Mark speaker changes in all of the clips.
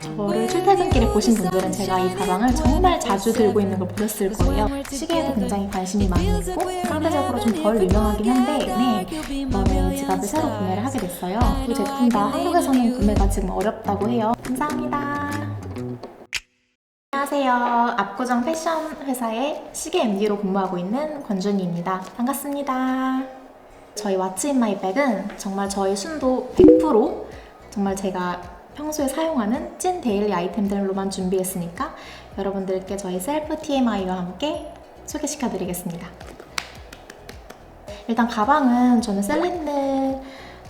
Speaker 1: 저를 출퇴근길에 보신 분들은 제가 이 가방을 정말 자주 들고 있는 걸 보셨을 거예요. 시계에도 굉장히 관심이 많이 있고 상대적으로 좀 덜 유명하긴 한데 네, 이번에 지갑을 새로 구매를 하게 됐어요. 이 제품 다 한국에서는 구매가 지금 어렵다고 해요. 감사합니다. 안녕하세요. 압구정 패션 회사의 시계 MD로 근무하고 있는 권준희입니다. 반갑습니다. 저희 왓츠 인 마이 백은 정말 저희 순도 100% 정말 제가 평소에 사용하는 찐 데일리 아이템들로만 준비했으니까 여러분들께 저희 셀프 TMI와 함께 소개시켜 드리겠습니다. 일단 가방은 저는 셀린느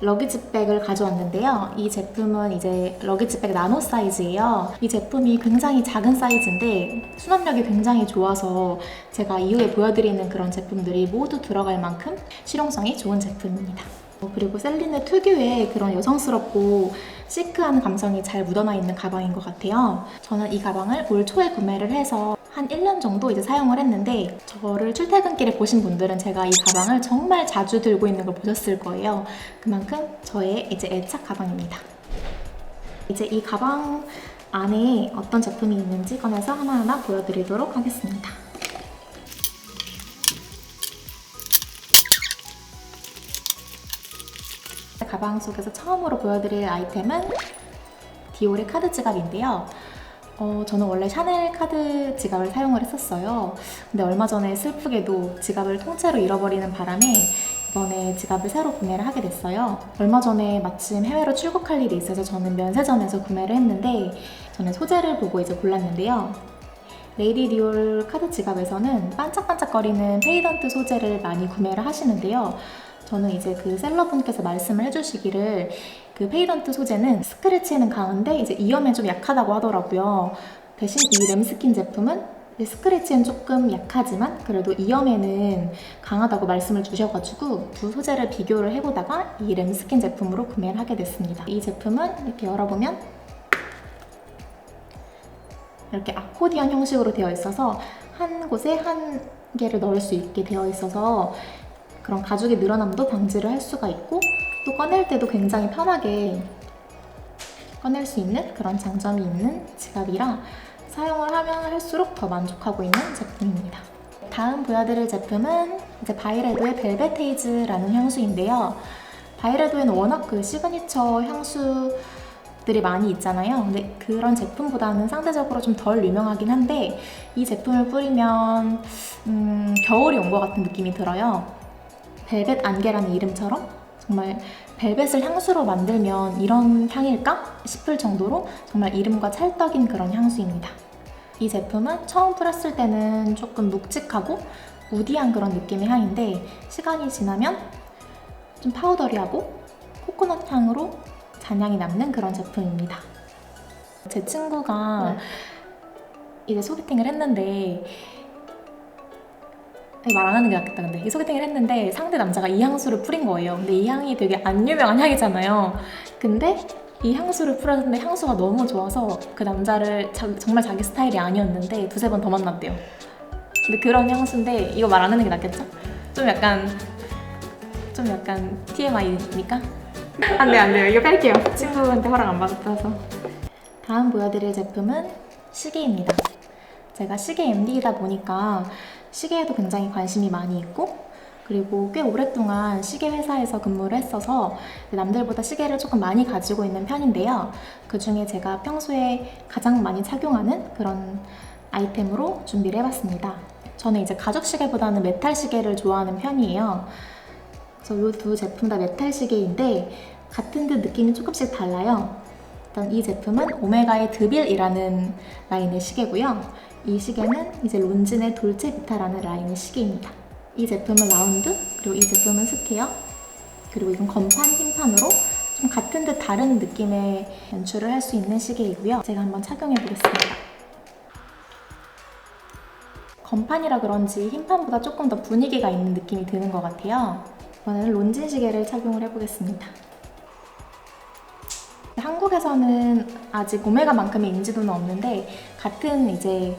Speaker 1: 러기지백을 가져왔는데요. 이 제품은 이제 러기지백 나노 사이즈예요. 이 제품이 굉장히 작은 사이즈인데 수납력이 굉장히 좋아서 제가 이후에 보여드리는 그런 제품들이 모두 들어갈 만큼 실용성이 좋은 제품입니다. 어, 그리고 셀린의 특유의 그런 여성스럽고 시크한 감성이 잘 묻어나 있는 가방인 것 같아요. 저는 이 가방을 올 초에 구매를 해서 한 1년 정도 이제 사용을 했는데 저를 출퇴근길에 보신 분들은 제가 이 가방을 정말 자주 들고 있는 걸 보셨을 거예요. 그만큼 저의 이제 애착 가방입니다. 이제 이 가방 안에 어떤 제품이 있는지 꺼내서 하나하나 보여드리도록 하겠습니다. 가방 속에서 처음으로 보여드릴 아이템은 디올의 카드 지갑인데요. 어, 저는 원래 샤넬 카드 지갑을 사용을 했었어요. 근데 얼마 전에 슬프게도 지갑을 통째로 잃어버리는 바람에 이번에 지갑을 새로 구매를 하게 됐어요. 얼마 전에 마침 해외로 출국할 일이 있어서 저는 면세점에서 구매를 했는데 저는 소재를 보고 이제 골랐는데요. 레이디 디올 카드 지갑에서는 반짝반짝거리는 페이던트 소재를 많이 구매를 하시는데요. 저는 이제 그 셀러분께서 말씀을 해주시기를 그 페이던트 소재는 스크래치에는 강한데 이제 이염에 좀 약하다고 하더라고요. 대신 이 램스킨 제품은 스크래치엔 조금 약하지만 그래도 이염에는 강하다고 말씀을 주셔가지고 두 소재를 비교를 해보다가 이 램스킨 제품으로 구매를 하게 됐습니다. 이 제품은 이렇게 열어보면 이렇게 아코디언 형식으로 되어 있어서 한 곳에 한 개를 넣을 수 있게 되어 있어서 그런 가죽의 늘어남도 방지를 할 수가 있고 또 꺼낼 때도 굉장히 편하게 꺼낼 수 있는 그런 장점이 있는 지갑이라 사용을 하면 할수록 더 만족하고 있는 제품입니다. 다음 보여드릴 제품은 이제 바이레도의 벨벳테이즈라는 향수인데요. 바이레도에는 워낙 그 시그니처 향수 들이 많이 있잖아요. 근데 그런 제품보다는 상대적으로 좀 덜 유명하긴 한데 이 제품을 뿌리면 음, 겨울이 온 것 같은 느낌이 들어요. 벨벳 안개라는 이름처럼 정말 벨벳을 향수로 만들면 이런 향일까 싶을 정도로 정말 이름과 찰떡인 그런 향수입니다. 이 제품은 처음 뿌렸을 때는 조금 묵직하고 우디한 그런 느낌의 향인데 시간이 지나면 좀 파우더리하고 코코넛 향으로 잔향이 남는 그런 제품입니다. 제 친구가 이제 소개팅을 했는데 말 안 하는 게 낫겠다. 근데 이 소개팅을 했는데 상대 남자가 이 향수를 뿌린 거예요. 근데 이 향이 되게 안 유명한 향이잖아요. 근데 이 향수를 뿌렸는데 향수가 너무 좋아서 그 남자를 자- 정말 자기 스타일이 아니었는데 두세 번 더 만났대요. 근데 그런 향수인데 이거 말 안 하는 게 낫겠죠? 좀 약간 좀 약간 TMI니까? 안 돼요 안 돼요. 이거 뺄게요. 친구한테 허락 안 받아서. 다음 보여드릴 제품은 시계입니다. 제가 시계 MD이다 보니까 시계에도 굉장히 관심이 많이 있고 그리고 꽤 오랫동안 시계 회사에서 근무를 했어서 남들보다 시계를 조금 많이 가지고 있는 편인데요. 그 중에 제가 평소에 가장 많이 착용하는 그런 아이템으로 준비를 해봤습니다. 저는 이제 가죽 시계보다는 메탈 시계를 좋아하는 편이에요. 그래서 이 두 제품 다 메탈 시계인데 같은 듯 느낌이 조금씩 달라요. 일단 이 제품은 오메가의 드빌이라는 라인의 시계고요. 이 시계는 이제 론진의 돌체 비타라는 라인의 시계입니다. 이 제품은 라운드, 그리고 이 제품은 스퀘어, 그리고 이건 건판, 흰판으로 좀 같은 듯 다른 느낌의 연출을 할 수 있는 시계이고요. 제가 한번 착용해 보겠습니다. 건판이라 그런지 흰판보다 조금 더 분위기가 있는 느낌이 드는 것 같아요. 이번에는 론진 시계를 착용을 해보겠습니다. 한국에서는 아직 오메가만큼의 인지도는 없는데 같은 이제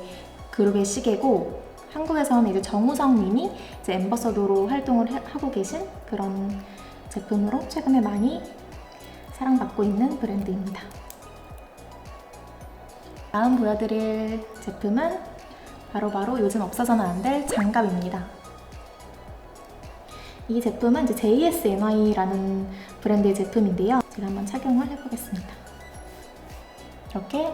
Speaker 1: 그룹의 시계고 한국에서는 이제 정우성 님이 이제 엠버서더로 활동을 해- 하고 계신 그런 제품으로 최근에 많이 사랑받고 있는 브랜드입니다. 다음 보여드릴 제품은 바로바로 요즘 없어서는 안 될 장갑입니다. 이 제품은 이제 JSNY라는 브랜드의 제품인데요. 제가 한번 착용을 해보겠습니다. 이렇게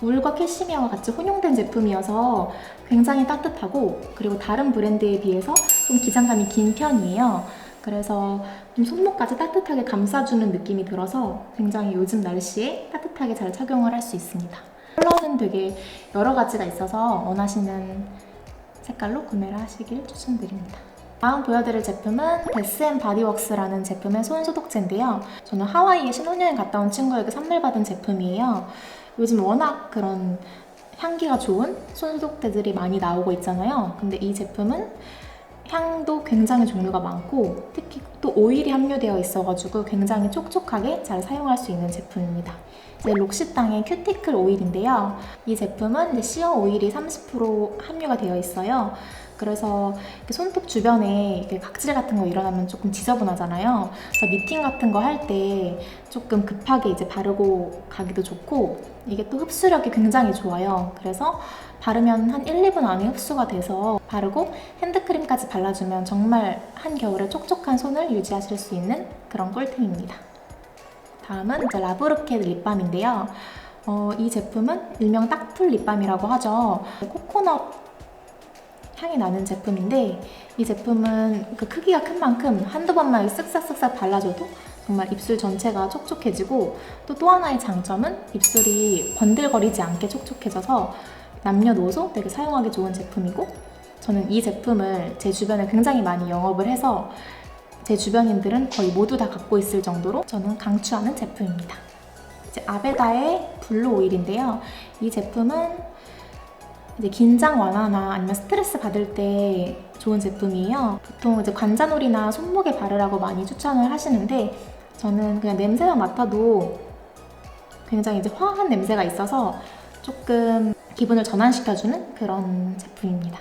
Speaker 1: 울과 캐시미어가 같이 혼용된 제품이어서 굉장히 따뜻하고 그리고 다른 브랜드에 비해서 좀 기장감이 긴 편이에요. 그래서 좀 손목까지 따뜻하게 감싸주는 느낌이 들어서 굉장히 요즘 날씨에 따뜻하게 잘 착용을 할 수 있습니다. 컬러는 되게 여러 가지가 있어서 원하시는 색깔로 구매를 하시길 추천드립니다. 다음 보여드릴 제품은 데스앤 바디웍스라는 제품의 손 소독제인데요. 저는 하와이에 신혼여행 갔다 온 친구에게 선물 받은 제품이에요. 요즘 워낙 그런 향기가 좋은 손 소독제들이 많이 나오고 있잖아요. 근데 이 제품은 향도 굉장히 종류가 많고 특히 또 오일이 함유되어 있어가지고 굉장히 촉촉하게 잘 사용할 수 있는 제품입니다. 이제 록시땅의 큐티클 오일인데요. 이 제품은 이제 시어 오일이 30% 함유가 되어 있어요. 그래서 손톱 주변에 각질 같은 거 일어나면 조금 지저분하잖아요. 그래서 미팅 같은 거 할 때 조금 급하게 이제 바르고 가기도 좋고 이게 또 흡수력이 굉장히 좋아요. 그래서 바르면 한 1, 2분 안에 흡수가 돼서 바르고 핸드크림까지 발라주면 정말 한겨울에 촉촉한 손을 유지하실 수 있는 그런 꿀템입니다. 다음은 이제 라브르켓 립밤인데요. 어, 이 제품은 일명 딱풀 립밤이라고 하죠. 코코넛 향이 나는 제품인데 이 제품은 그 크기가 큰 만큼 한두 번만 쓱싹쓱싹 발라줘도 정말 입술 전체가 촉촉해지고 또 또 하나의 장점은 입술이 번들거리지 않게 촉촉해져서 남녀노소 되게 사용하기 좋은 제품이고 저는 이 제품을 제 주변에 굉장히 많이 영업을 해서 제 주변인들은 거의 모두 다 갖고 있을 정도로 저는 강추하는 제품입니다. 이제 아베다의 블루 오일인데요. 이 제품은 이제 긴장 완화나 아니면 스트레스 받을 때 좋은 제품이에요. 보통 이제 관자놀이나 손목에 바르라고 많이 추천을 하시는데 저는 그냥 냄새만 맡아도 굉장히 이제 화한 냄새가 있어서 조금 기분을 전환시켜주는 그런 제품입니다.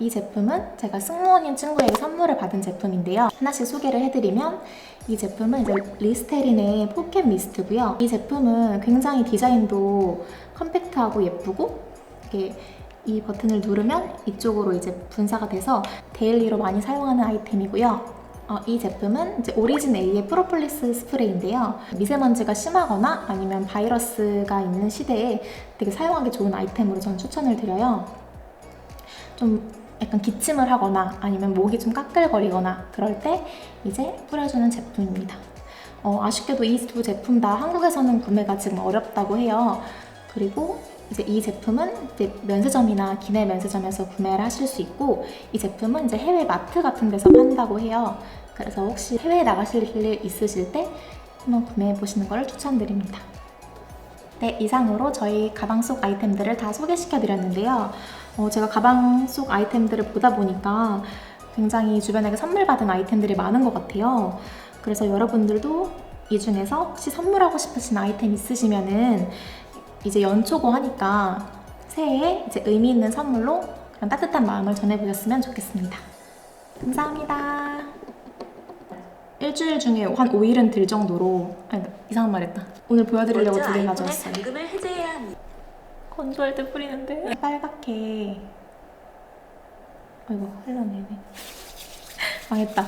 Speaker 1: 이 제품은 제가 승무원인 친구에게 선물을 받은 제품인데요. 하나씩 소개를 해드리면 이 제품은 이제 리스테린의 포켓 미스트고요. 이 제품은 굉장히 디자인도 컴팩트하고 예쁘고 이게 이 버튼을 누르면 이쪽으로 이제 분사가 돼서 데일리로 많이 사용하는 아이템이고요. 어, 이 제품은 이제 오리진 A의 프로폴리스 스프레이인데요. 미세먼지가 심하거나 아니면 바이러스가 있는 시대에 되게 사용하기 좋은 아이템으로 전 추천을 드려요. 좀 약간 기침을 하거나 아니면 목이 좀 까끌거리거나 그럴 때 이제 뿌려주는 제품입니다. 어, 아쉽게도 이 두 제품 다 한국에서는 구매가 지금 어렵다고 해요. 그리고 이제 이 제품은 이제 면세점이나 기내 면세점에서 구매를 하실 수 있고 이 제품은 이제 해외 마트 같은 데서 판다고 해요. 그래서 혹시 해외에 나가실 일 있으실 때 한번 구매해 보시는 걸 추천드립니다. 네, 이상으로 저희 가방 속 아이템들을 다 소개시켜 드렸는데요. 어, 제가 가방 속 아이템들을 보다 보니까 굉장히 주변에게 선물 받은 아이템들이 많은 것 같아요. 그래서 여러분들도 이 중에서 혹시 선물하고 싶으신 아이템 있으시면은 이제 연초고 하니까 새해에 이제 의미 있는 선물로 그런 따뜻한 마음을 전해보셨으면 좋겠습니다. 감사합니다. 일주일 중에 한 5일은 들 정도로 아니 이상한 말 했다. 오늘 보여드리려고 두 개 가져왔어요.
Speaker 2: 잠금을 해제해야 합니다.
Speaker 1: 건조할 때 뿌리는데 빨갛게 아이고 흘러내네 망했다